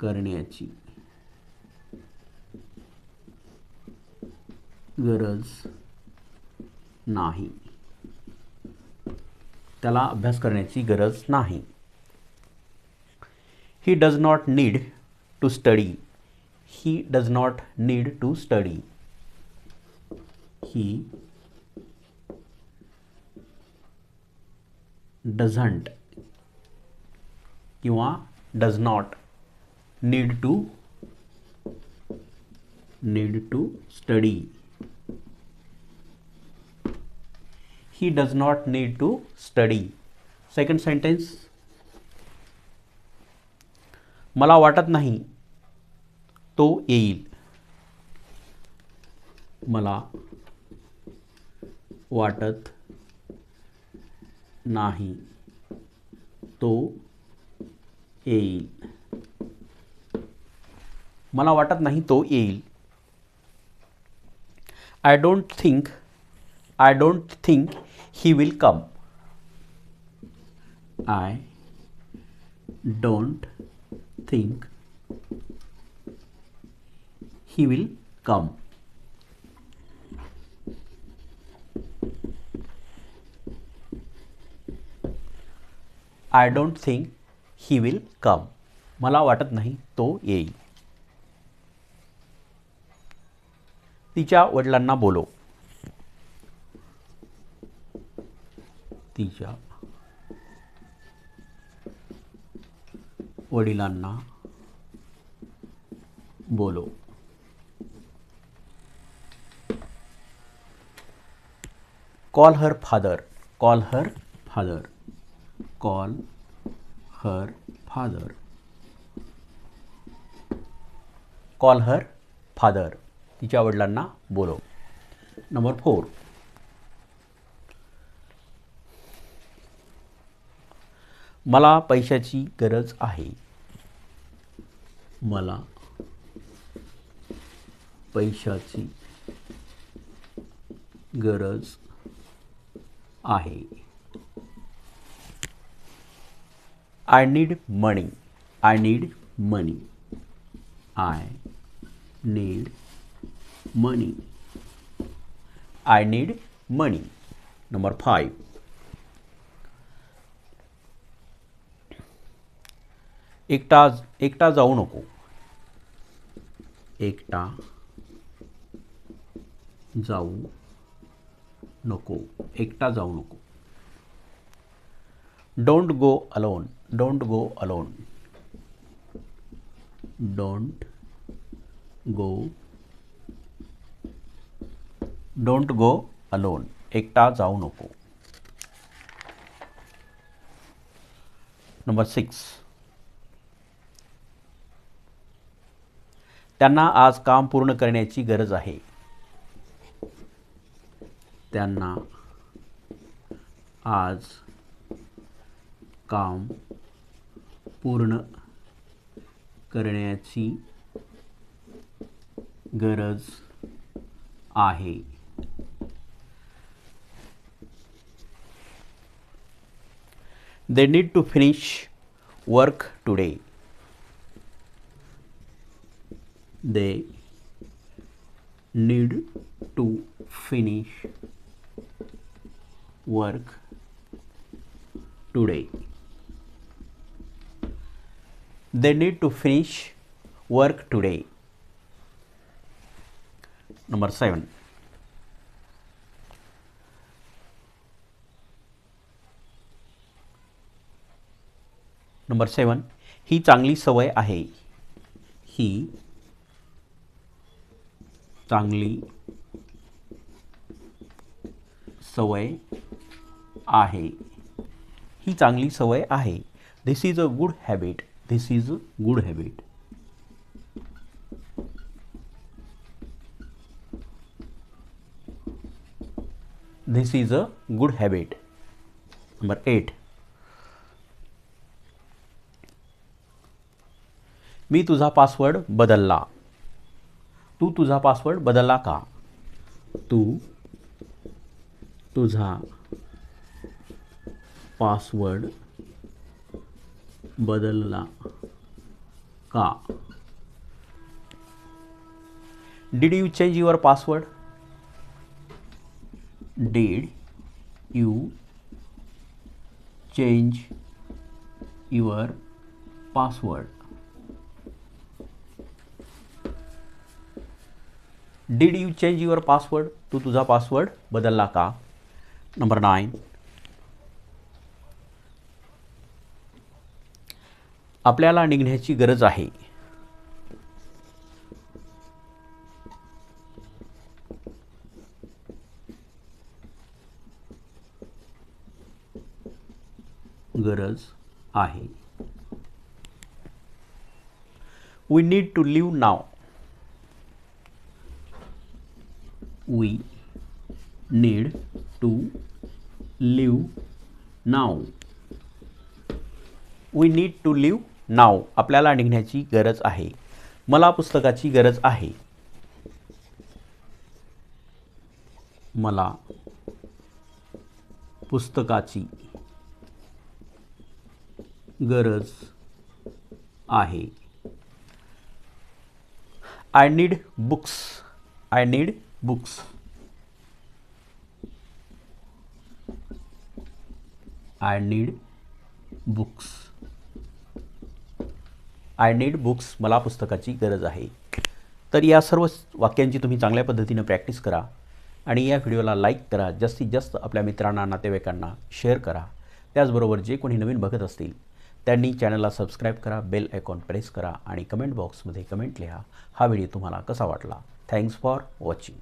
करण्याची गरज नाही. त्याला अभ्यास करण्याची गरज नाही. He does not need to study he does not need to study he doesn't किंवा does not need to need to study he does not need to study second sentence. मला वाटत नाही तो येईल. मला वाटत नाही तो येईल. मला वाटत नाही तो येईल. I don't think I don't think he will come I don't think he will come I don't think he will come मला वाटत नाही तो येईल. तिच्या वडिलांना बोलो तिच्या वडिलांना बोलो call her father call her father call her father. Call her father. तिच्या वडिलांना बोलव. नंबर फोर मला पैशाची गरज आहे. मला पैशाची गरज आहे. I need money I need money I need money. I need money. Number five. एकटा एकटा जाऊ नको एकटा जाऊ नको एकटा जाऊ नको don't go alone don't go alone don't go don't go alone एकटा जाऊ नको. नंबर सिक्स त्यांना आज काम पूर्ण करण्याची गरज आहे. त्यांना आज काम पूर्ण करण्याची गरज आहे. They need to finish work today. They need to finish work today. They need to finish work today. Number 7 number seven ही चांगली सवय आहे. ही चांगली सवय आहे. ही चांगली सवय आहे. This is a good habit this is a good habit this is a good habit number eight मी तुझा पासवर्ड बदलला. तू तुझा पासवर्ड बदलला का? तू तुझा पासवर्ड बदलला का? Did you change your password did you change your password did you change your password तू तुझा password बदलला का? नंबर नाईन आपल्याला निघण्याची गरज आहे. गरज आहे. We need to leave now we need to leave now we need to leave now आपल्याला निघण्याची गरज आहे. मला पुस्तकाची गरज आहे. मला पुस्तकाची गरज आहे. I need books I need books I need books I need books मला पुस्तकाची गरज आहे. तर या सर्व वाक्यांची तुम्ही चांगल्या पद्धतीनं प्रॅक्टिस करा आणि या व्हिडिओला लाईक करा. जास्तीत जास्त आपल्या मित्रांना नातेवाईकांना शेअर करा. त्याचबरोबर जे कोणी नवीन बघत असतील त्यांनी चॅनलला सबस्क्राईब करा बेल आयकॉन प्रेस करा आणि कमेंट बॉक्समध्ये कमेंट लिहा. हा व्हिडिओ तुम्हाला कसा वाटला? Thanks for watching